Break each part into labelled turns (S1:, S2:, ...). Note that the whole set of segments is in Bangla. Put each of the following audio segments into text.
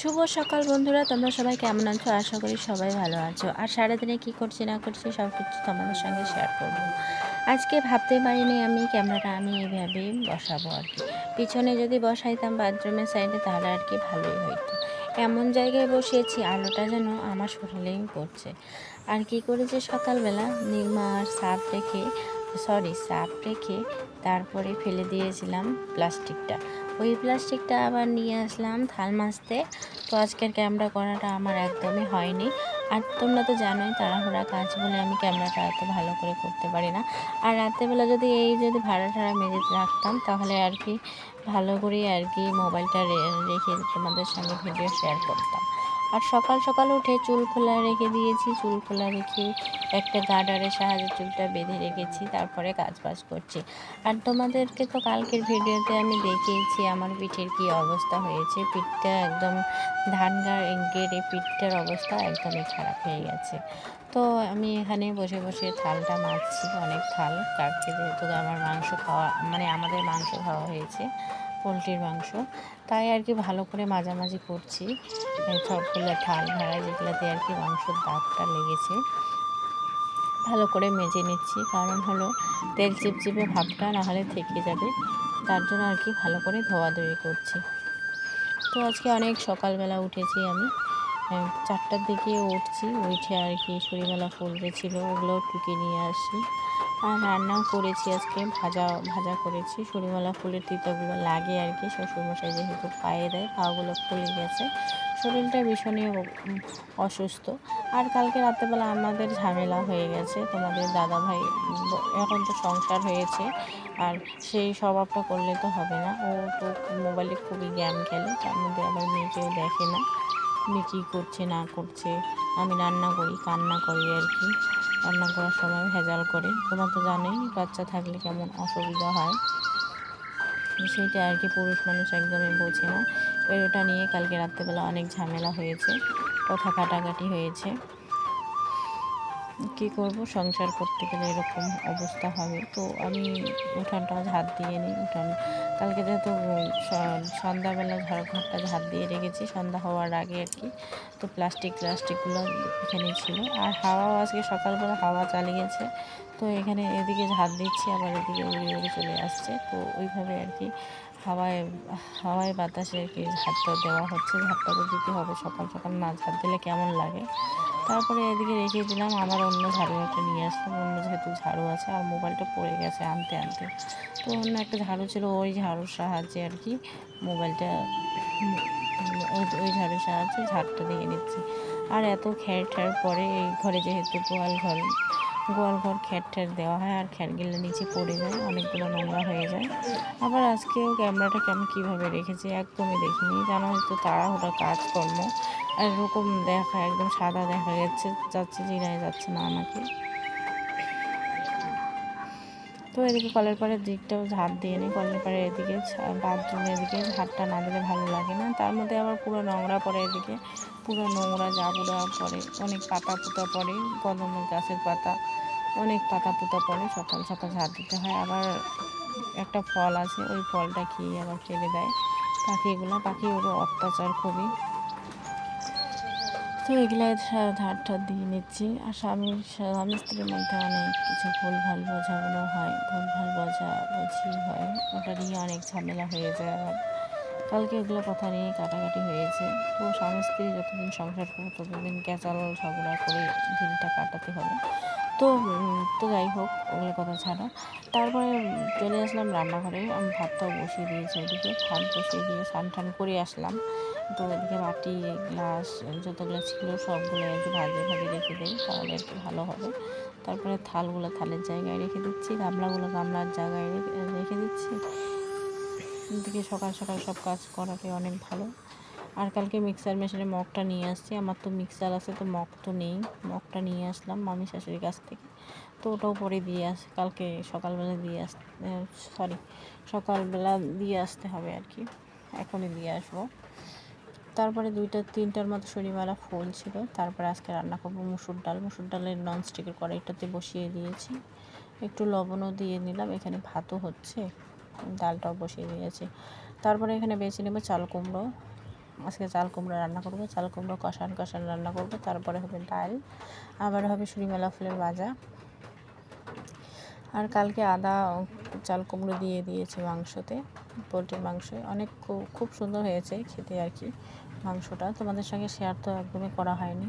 S1: শুভ সকাল বন্ধুরা, তোমরা সবাই কেমন আছো? আশা করি সবাই ভালো আছো। আর সারাদিনে কী করছি না করছি সব কিছু তোমাদের সঙ্গে শেয়ার করব। আজকে ভাবতে পারিনি আমি ক্যামেরাটা আমি এইভাবেই বসাবো আর কি। পিছনে যদি বসাইতাম বাথরুমের সাইডে তাহলে আর কি ভালোই হইতো। এমন জায়গায় বসিয়েছি, আলোটা যেন আমার শরীরেই পড়ছে। আর কি করেছে সকালবেলা? নির্মা আর সাপ রেখে সরি সাপ রেখে তারপরে ফেলে দিয়েছিলাম প্লাস্টিকটা ওই প্লাস্টিকটা আবার নিয়ে আসলাম থাল মাছতে তো আজকের ক্যামেরা করাটা আমার একদমই হয়নি। আর তোমরা তো জানোই তাড়াহুড়া কাজ বলে আমি ক্যামেরাটা এত ভালো করে করতে পারি না। আর রাত্রেবেলা যদি এই যদি ভাড়া ঠাড়া মেজে রাখতাম, তাহলে আর কি ভালো করে আর কি মোবাইলটা রেখে তোমাদের সঙ্গে ভিডিও শেয়ার করতাম। আর সকাল সকাল উঠে চুল খোলা রেখে দিয়েছি, চুল খোলা রেখে একটা গার্ডারের সাহায্যে চুলটা বেঁধে রেখেছি, তারপরে কাজ বাজ করছি। আর তোমাদেরকে তো কালকের ভিডিওতে আমি দেখিয়েছি আমার পিঠের কি অবস্থা হয়েছে। পিঠটা একদম ধান গেড়ে পিঠটার অবস্থা একদমই খারাপ হয়ে গেছে। তো আমি এখানে বসে বসে থালটা মারছি অনেক থাল, কালকে যেহেতু আমার মাংস খাওয়া মানে আমাদের মাংস খাওয়া হয়েছে। পোলট্রির মাংস। তাই আর কি ভালো করে মাঝামাঝি করছি। সবগুলো থাল ভাড়া যেগুলোতে আর কি মাংসর দাগটা লেগেছে। ভালো করে মেজে নিচ্ছি। কারণ হলো তেল চিপচিপে ভাবটা নাহলে থেকে যাবে। তার জন্য আর কি ভালো করে ধোয়াধুয়ি করছি। তো আজকে অনেক সকালবেলা উঠেছি আমি। চারটার দিকে উঠছি। উঠে আর কি সরিমেলা ফুল ছিল, ওগুলো টুকে নিয়ে আসি। আর রান্নাও করেছি আজকে। ভাজা ভাজা করেছি। সরিমেলা ফুলের তিতাগুলো লাগে আর কি। শ্বশুরমশাই যেহেতু পায়ে দেয় পাগুলো ফুলে গেছে। শরীরটা ভীষণই অসুস্থ। আর কালকে রাত্রেবেলা আমাদের ঝামেলা হয়ে গেছে। তোমাদের দাদা ভাই এখন তো সংসার হয়েছে। আর সেই স্বভাবটা করলে তো হবে না। ও তো মোবাইলে খুবই গেম খেলে। তার মধ্যে আবার মেয়েকেও দেখে না। মেয়ে কী করছে, না করছে। আমি রান্না করি, কান্না করি আর কি। রান্না করার সময় ভেজাল করে। তোমরা তো জানোই বাচ্চা থাকলে কেমন অসুবিধা হয়। সেইটা আর কি পুরুষ মানুষ একদমই বোঝে না। ওটা নিয়ে কালকে রাত্রেবেলা অনেক ঝামেলা হয়েছে। কথা কাটাকাটি হয়েছে। কী করব? সংসার করতে গেলে এরকম অবস্থা হবে। তো আমি উঠানটা ঝাঁট দিয়ে নিই। উঠান কালকে যেহেতু সন্ধ্যাবেলা ঘরটা ঝাঁপ দিয়ে রেখেছি। সন্ধ্যা হওয়ার আগে আর কি। তো প্লাস্টিক প্লাস্টিকগুলো এখানে ছিল। আর হাওয়াও আজকে সকালবেলা হাওয়া চালিয়েছে। তো এখানে এদিকে ঝাঁপ দিচ্ছি, আবার এদিকে উড়ে উড়ে চলে আসছে। তো ওইভাবে আর কি হাওয়ায় হাওয়ায় বাতাসে আর কি ঝাঁটটা দেওয়া হচ্ছে। ঝাঁটটা তো দিতে হবে সকাল সকাল। না ঝাঁট দিলে কেমন লাগে? তারপরে এদিকে রেখে দিলাম। আবার অন্য ঝাড়ু একটা নিয়ে আসলাম। অন্য যেহেতু ঝাড়ু আছে আর মোবাইলটা পড়ে গেছে আনতে আনতে। তো অন্য একটা ঝাড়ু ছিল। ওই ঝাড়ুর সাহায্যে আর কি মোবাইলটা ওই ওই ঝাড়ুর সাহায্যে ঝাড়টা দিয়ে নিচ্ছি। আর এত খ্যার ঠ্যার পরে এই ঘরে যেহেতু গোয়াল ঘর গোয়াল ঘর খ্যার ঠ্যাট দেওয়া হয় আর খ্যারগুলো নিচে পড়ে যায়, অনেকগুলো নোংরা হয়ে যায়। আবার আজকেও ক্যামেরাটা কেমন কীভাবে রেখেছি একদমই দেখিনি। জানো তো তাড়াহুড়া কাজকর্ম। আর এরকম দেখা, একদম সাদা দেখা যাচ্ছে যাচ্ছে চিনাই যাচ্ছে না আমাকে। তো এদিকে কলের পাড়ের দিকটাও ঝাড় দিয়ে নিই কলের পাড়ের এদিকে বাথরুমের এদিকে ঝাড়টা না দিলে ভালো লাগে না। তার মধ্যে আবার পুরো নোংরা পড়ে এদিকে। পুরো নোংরা জাবুড়া পড়ে অনেক পাতা পুতা পড়ে কদম গাছের পাতা, অনেক পাতা পুতা পড়ে সকাল সকাল ঝাড় দিতে হয়। আবার একটা ফল আছে, ওই ফলটা খেয়ে আবার ফেলে দেয়। পাখিগুলো পাখি ওগুলো অত্যাচার খুবই। তো এগুলাই ধার ঠার দিয়ে নিচ্ছি। আর স্বামী স্বামী স্ত্রীর মধ্যে অনেক কিছু ভুল ভালো বোঝাগুলো হয়। ভুল ভালো বোঝা বুঝি হয়। ওটা নিয়ে অনেক ঝামেলা হয়ে যায় আবার। কালকে এগুলো কথা নিয়ে কাটাকাটি হয়েছে। তো স্বামী স্ত্রী যতদিন সংসার করব, ততদিন ক্যাচাল ঝগড়া করে দিনটা কাটাতে হবে। তো তো যাই হোক, ওগুলো কথা ছাড়া। তারপরে চলে আসলাম রান্নাঘরে। আমি ভাতটাও বসিয়ে দিয়েছি ওদিকে। ভাত বসিয়ে দিয়ে স্নান টান করে আসলাম। তো ওদিকে বাটি, গ্লাস, যতগুলো ছিল সবগুলো আর কি ভাজে ভাজে রেখে দিই, তাহলে কি ভালো হবে। তারপরে থালগুলো থালের জায়গায় রেখে দিচ্ছি, গামলাগুলো গামলার জায়গায় রেখে দিচ্ছি। এদিকে সকাল সকাল সব কাজ করাটা অনেক ভালো। আর কালকে মিক্সার মেশিনে মগটা নিয়ে আসছি। আমার তো মিক্সার আছে, তো মগ তো নেই। মগটা নিয়ে আসলাম মামি শাশুড়ির কাছ থেকে। তো ওটাও পরে দিয়ে আস, কালকে সকালবেলা দিয়ে আস সরি সকালবেলা দিয়ে আসতে হবে আর কি। এখনই দিয়ে আসব। তারপরে দুইটা, তিনটার মতো শনিমালা ফুল ছিল। তারপরে আজকে রান্না করব মুসুর ডাল। মুসুর ডালের ননস্টিকের কড়াইটাতে বসিয়ে দিয়েছি। একটু লবণও দিয়ে নিলাম। এখানে ভাতও হচ্ছে। ডালটাও বসিয়ে দিয়েছি। তারপরে এখানে বেছে নেব চাল কুমড়ো। আজকে চাল কুমড়ো রান্না করব, চাল কুমড়ো কষান কষান রান্না করব, তারপরে হবে ডাল, আবার হবে সুরিমেলা ফুলের ভাজা। আর কালকে আদা চাল কুমড়ো দিয়ে দিয়েছি মাংসতে, পোলট্রির মাংস। অনেক খুব সুন্দর হয়েছে খেতে আর কি মাংসটা। তোমাদের সঙ্গে শেয়ার তো একদমই করা হয়নি।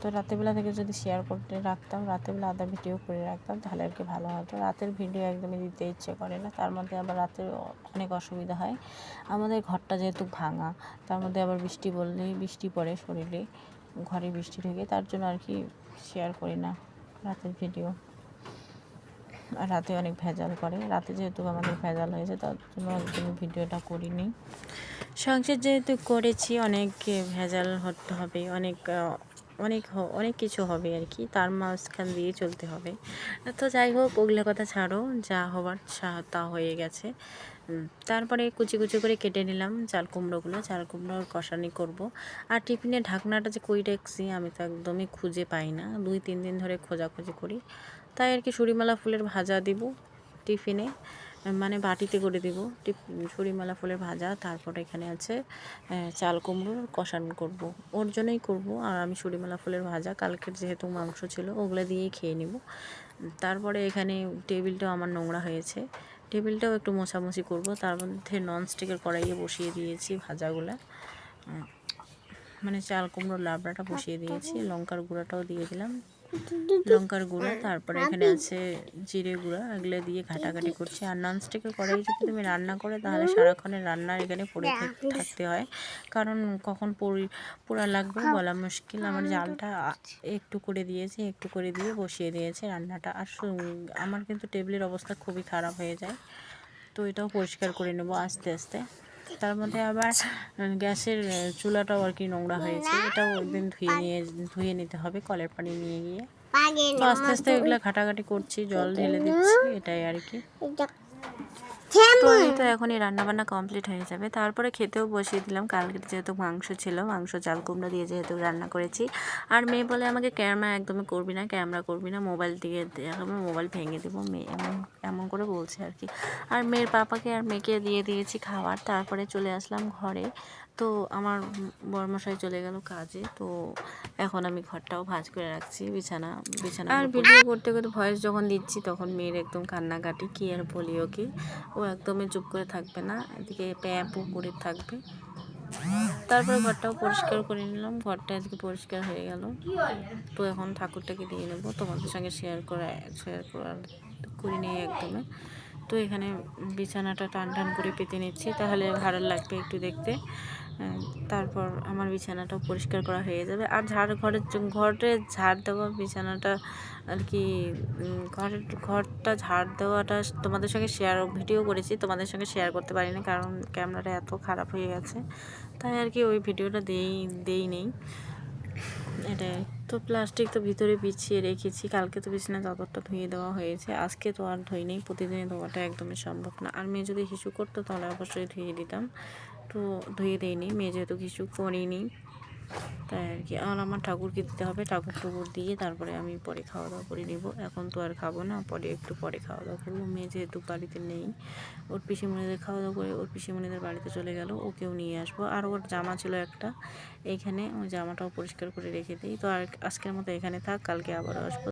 S1: তো রাতেরবেলা থেকে যদি শেয়ার করতে রাখতাম, রাতেরবেলা আদা ভিডিও করে রাখতাম, তাহলে আর কি ভালো হতো। রাতের ভিডিও একদমই দিতে ইচ্ছে করে না, তার মধ্যে আবার রাতে অনেক অসুবিধা হয়। আমাদের ঘরটা যেহেতু ভাঙা, তার মধ্যে আবার বৃষ্টি বললেই বৃষ্টি পড়ে শরীরে, ঘরে বৃষ্টি ঢুকে, তার জন্য আর কি শেয়ার করি না রাতের ভিডিও। আর রাতে অনেক ভেজাল করে, রাতে যেহেতু আমাদের ভেজাল হয়েছে, তার জন্য একদমই ভিডিওটা করিনি। সংসার যেহেতু করেছি, অনেক ভেজাল হতে হবে, অনেক অনেক অনেক কিছু হবে আর কি। তার মাঝখান দিয়ে চলতে হবে। তো যাই হোক, ওগুলো কথা ছাড়ো, যা হবার তা হয়ে গেছে। তারপরে কুচি কুচি করে কেটে নিলাম চাল কুমড়োগুলো। চাল কুমড়োর কষানি করব। আর টিফিনের ঢাকনাটা যে কই রাখছি আমি তো একদমই খুঁজে পাই না। দুই, তিন দিন ধরে খোঁজাখুঁজি করি। তাই আর কি, সুরিমালা ফুলের ভাজা দিব টিফিনে। মানে বাটিতে করে দিব। টিপ সুরিমালা ফুলের ভাজা, তারপর এখানে আছে চাল কুমড়োর কষান করব। ওর জন্যই করব। আর আমি সুরিমালা ফুলের ভাজা, কালকের যেহেতু মাংস ছিল, ওগুলো দিয়েই খেয়ে নেব। তারপরে এখানে টেবিলটাও আমার নোংরা হয়েছে। টেবিলটাও একটু মোছামুছি করব। তার মধ্যে ননস্টিকের কড়াইয়ে বসিয়ে দিয়েছি ভাজাগুলা। মানে চাল কুমড়োর লাবড়াটা বসিয়ে দিয়েছি। লঙ্কার গুঁড়াটাও দিয়ে দিলাম। লঙ্কার গুঁড়ো তারপরে এখানে আছে জিরে গুঁড়া এগুলো দিয়ে ঘাটাঘাটি করছি। আর ননস্টিকের কড়াই যদি তুমি রান্না করে তাহলে সারাক্ষণের রান্নার এখানে পড়ে থাকতে হয়। কারণ কখন পড়ি পোড়া লাগবে বলা মুশকিল। আমার জালটা একটু করে দিয়েছি একটু করে দিয়ে বসিয়ে দিয়েছে রান্নাটা। আর আমার কিন্তু টেবিলের অবস্থা খুবই খারাপ হয়ে যায়। তো এটাও পরিষ্কার করে নেব আস্তে আস্তে। তার মধ্যে আবার গ্যাসের চুলাটাও আর কি নোংরা হয়েছে। এটাও একদিন ধুয়ে নিয়ে, ধুয়ে নিতে হবে কলের পানি নিয়ে গিয়ে। আস্তে আস্তে এগুলো ঘাটাঘাটি করছি, জল ঢেলে দিচ্ছি, এটাই আর কি। তো এই তো এখনই রান্না বান্না কমপ্লিট হয়ে যাবে। তারপরে খেতেও বসিয়ে দিলাম। কালকে যেহেতু মাংস ছিল, মাংস, চাল, কুমড়ো দিয়ে যেহেতু রান্না করেছি। আর মেয়ে বলে আমাকে ক্যামেরা একদমই করবি না, ক্যামেরা করবি না, মোবাইল দিয়ে দেখাবো মোবাইল ভেঙে দেবো, মেয়ে এমন এমন করে বলছে আর কি। আর মেয়ের পাপাকে আর মেয়েকে দিয়ে দিয়েছি খাবার। তারপরে চলে আসলাম ঘরে। তো আমার বর্মশাই চলে গেল কাজে তো এখন আমি ঘরটাও ভাঁজ করে রাখছি বিছানা বিছানা আর ভিডিও করতে করতে ভয়েস যখন দিচ্ছি তখন মেয়ের একদম কান্নাকাটি কি আর বলি ওকে? ও একদমই চুপ করে থাকবে না এদিকে প্যাপও করে থাকবে। তারপরে ঘরটাও পরিষ্কার করে নিলাম ঘরটা আজকে পরিষ্কার হয়ে গেল। তো এখন ঠাকুরটাকে দিয়ে নেব তোমাদের সঙ্গে শেয়ার করা শেয়ার করার করে নিয়ে একদমই তো এখানে বিছানাটা টান টান করে পেতে নিচ্ছি তাহলে ভালো লাগবে একটু দেখতে। তারপর আমার বিছানাটাও পরিষ্কার করা হয়ে যাবে। আর ঝাড় ঘরের ঘরে ঝাড় দেওয়া বিছানাটা আর কি ঘরের ঘরটা ঝাড় দেওয়াটা তোমাদের সঙ্গে শেয়ার ভিডিও করেছি তোমাদের সঙ্গে শেয়ার করতে পারিনি কারণ ক্যামেরাটা এত খারাপ হয়ে গেছে। তাই আর কি ওই ভিডিওটা দেই দেই নেই। এটাই। তো প্লাস্টিক তো ভিতরে বিছিয়ে রেখেছি কালকে তো বিছানা চাদরটা ধুয়ে দেওয়া হয়েছে আজকে তো আর ধুই নেই প্রতিদিনই ধোয়াটা একদমই সম্ভব না। আর মেয়ে যদি হিসু করতো তাহলে অবশ্যই ধুয়ে দিতাম। তো ধুয়ে দিইনি, মেয়ে যেহেতু কিছু করিনি, তাই আর কি। আর আমার ঠাকুরকে দিতে হবে, ঠাকুর টুকুর দিয়ে তারপরে আমি পরে খাওয়া দাওয়া করে নিব। এখন তো আর খাব না, পরে একটু পরে খাওয়া দাওয়া করব। মেয়ে যেহেতু বাড়িতে নেই, ওর পিসিমণিদের খাওয়া দাওয়া করে ওর পিসিমণিদের বাড়িতে চলে গেল, ওকেও নিয়ে আসব। আর ওর জামা ছিল একটা, এইখানে ওই জামাটাও পরিষ্কার করে রেখে দিই। তো আর আজকের মতো এখানে থাক, কালকে আবারও আসব।